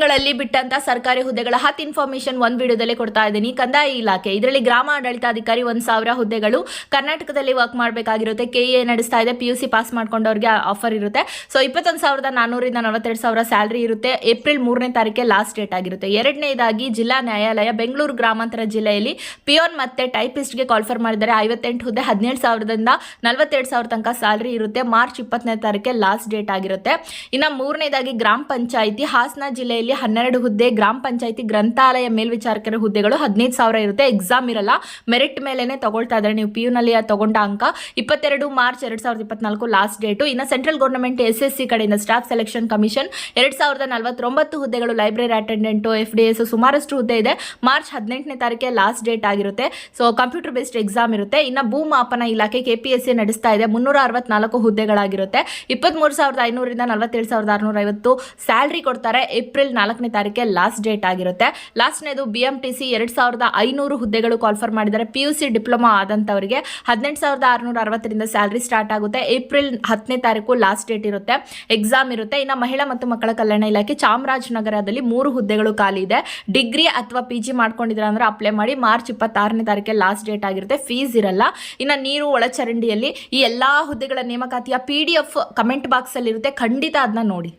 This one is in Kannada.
ಗಳಲ್ಲಿ ಬಿಟ್ಟಂತ ಸರ್ಕಾರಿ ಹುದ್ದೆಗಳ ಹತ್ ಇನ್ಫಾರ್ಮೇಶನ್ ಒಂದ್ ವಿಡಿಯೋದಲ್ಲಿ ಕೊಡ್ತಾ ಇದ್ದೀನಿ. ಕಂದಾಯ ಇಲಾಖೆ, ಇದರಲ್ಲಿ ಗ್ರಾಮ ಆಡಳಿತಾಧಿಕಾರಿ ಒಂದ್ ಸಾವಿರ ಹುದ್ದೆಗಳು, ಕರ್ನಾಟಕದಲ್ಲಿ ವರ್ಕ್ ಮಾಡಬೇಕಾಗಿರುತ್ತೆ ಕೆ ಎ ನಡೆಸ್ತಾ ಇದೆ ಪಿ ಯು ಸಿ ಪಾಸ್ ಮಾಡ್ಕೊಂಡವ್ರಿಗೆ ಆಫರ್ ಇರುತ್ತೆ. ಸೊ ಇಪ್ಪತ್ತೊಂದು ಸಾವಿರದ ನಾನೂರಿಂದ ನಲವತ್ತೆರಡು ಸಾವಿರ ಸ್ಯಾಲ್ರಿ ಇರುತ್ತೆ. ಏಪ್ರಿಲ್ ಮೂರನೇ ತಾರೀಕೆ ಲಾಸ್ಟ್ ಡೇಟ್ ಆಗಿರುತ್ತೆ. ಎರಡನೇದಾಗಿ ಜಿಲ್ಲಾ ನ್ಯಾಯಾಲಯ, ಬೆಂಗಳೂರು ಗ್ರಾಮಾಂತರ ಜಿಲ್ಲೆಯಲ್ಲಿ ಪಿಯೋನ್ ಮತ್ತೆ ಟೈಪಿಸ್ಟ್ಗೆ ಕಾಲ್ಫರ್ ಮಾಡಿದ್ದಾರೆ. ಐವತ್ತೆಂಟು ಹುದ್ದೆ ಹದಿನೇಳು ಸಾವಿರದಿಂದ ನಲವತ್ತೆರಡು ಸಾವಿರ ತನಕ ಸ್ಯಾಲ್ರಿ ಇರುತ್ತೆ. ಮಾರ್ಚ್ ಇಪ್ಪತ್ತನೇ ತಾರೀಕೆ ಲಾಸ್ಟ್ ಡೇಟ್ ಆಗಿರುತ್ತೆ. ಇನ್ನು ಮೂರನೇದಾಗಿ ಗ್ರಾಮ ಪಂಚಾಯಿತಿ, ಹಾಸನ ಜಿಲ್ಲೆಯಲ್ಲಿ ಹನ್ನೆರಡು ಹುದ್ದೆ, ಗ್ರಾಮ ಪಂಚಾಯಿತಿ, ಗ್ರಂಥಾಲಯ ಮೇಲ್ವಿಚಾರಕರ ಹುದ್ದೆಗಳು ಹದಿನೈದು ಸಾವಿರ ಇರುತ್ತೆ. ಎಕ್ಸಾಮ್ ಇರಲ್ಲ. ಮೆರಿಟ್ ಮೇಲೆ ತಗೊಳ್ತಾ ಇದ್ದಾರೆ. ನೀವು ಪಿ ನಲ್ಲಿ ತಗೊಂಡ ಅಂಕ ಇಪ್ಪತ್ತೆರಡು ಮಾರ್ಚ್ ಎರಡ್ ಸಾವಿರದ ಇಪ್ಪತ್ನಾಲ್ಕು ಲಾಸ್ಟ್ ಡೇಟು ಇನ್ನು central government S S C ಕಡೆಯಿಂದ ಸ್ಟಾಫ್ ಸೆಲೆಕ್ಷನ್ ಕಮಿಷನ್ ಎರಡ್ ಸಾವಿರದ ನಲವತ್ತೊಂಬತ್ತು ಹುದ್ದೆಗಳು library attendant F D S ಸುಮಾರಷ್ಟು ಹುದ್ದೆ ಇದೆ. ಮಾರ್ಚ್ ಹದಿನೆಂಟನೇ ತಾರೀಕೆ ಲಾಸ್ಟ್ ಡೇಟ್ ಆಗಿರುತ್ತೆ. ಸೊ ಕಂಪ್ಯೂಟರ್ ಬೇಸ್ಡ್ ಎಕ್ಸಾಮ್ ಇರುತ್ತೆ. ಇನ್ನು ಭೂಮಾಪನ ಇಲಾಖೆ ಕೆ ಪಿ ನಡೆಸ್ತಾ ಇದೆ. ಮುನ್ನೂರ ಅರವತ್ನಾಲ್ಕು ಹುದ್ದೆಗಳಾಗಿರುತ್ತೆ. ಇಪ್ಪತ್ತ್ಮೂರು ಸಾವಿರದ ಐನೂರಿಂದ ನಲವತ್ತೇಳು ಸಾವಿರದ ಆರುನೂರ ಐವತ್ತು ಸ್ಯಾಲ್ರಿ ಕೊಡ್ತಾರೆ. ಏಪ್ರಿಲ್ ನಾಲ್ಕನೇ ತಾರೀಕೆ ಲಾಸ್ಟ್ ಡೇಟ್ ಆಗಿರುತ್ತೆ. ಲಾಸ್ಟ್ನೇದು ಬಿ ಎಂ ಟಿ ಸಿ ಎರಡು ಸಾವಿರದ ಐನೂರು ಹುದ್ದೆಗಳು ಕಾಲ್ಫರ್ ಮಾಡಿದ್ದಾರೆ. ಪಿ ಯು ಸಿ ಡಿಪ್ಲೊಮಾ ಆದಂಥವರಿಗೆ ಹದಿನೆಂಟು ಸಾವಿರದ ಆರುನೂರ ಅರವತ್ತರಿಂದ ಸ್ಯಾಲ್ರಿ ಸ್ಟಾರ್ಟ್ ಆಗುತ್ತೆ. ಏಪ್ರಿಲ್ ಹತ್ತನೇ ತಾರೀಕು ಲಾಸ್ಟ್ ಡೇಟ್ ಇರುತ್ತೆ. ಎಕ್ಸಾಮ್ ಇರುತ್ತೆ. ಇನ್ನು ಮಹಿಳಾ ಮತ್ತು ಮಕ್ಕಳ ಕಲ್ಯಾಣ ಇಲಾಖೆ ಚಾಮರಾಜನಗರದಲ್ಲಿ ಮೂರು ಹುದ್ದೆಗಳು ಖಾಲಿ ಇದೆ. ಡಿಗ್ರಿ ಅಥವಾ ಪಿ ಜಿ ಮಾಡ್ಕೊಂಡಿದ್ರೆ ಅಂದ್ರೆ ಅಪ್ಲೈ ಮಾಡಿ ಮಾರ್ಚ್ ಇಪ್ಪತ್ತಾರನೇ ತಾರೀಕೆ ಲಾಸ್ಟ್ ಡೇಟ್ ಆಗಿರುತ್ತೆ. ಫೀಸ್ ಇರಲ್ಲ. ಇನ್ನು ನೀರು, ಒಳಚರಂಡಿಯಲ್ಲಿ ಈ ಎಲ್ಲ ಹುದ್ದೆಗಳ ನೇಮಕಾತಿಯ ಪಿ ಡಿ ಎಫ್ ಕಮೆಂಟ್ ಬಾಕ್ಸಲ್ಲಿರುತ್ತೆ ಖಂಡಿತ ಅದನ್ನ ನೋಡಿ.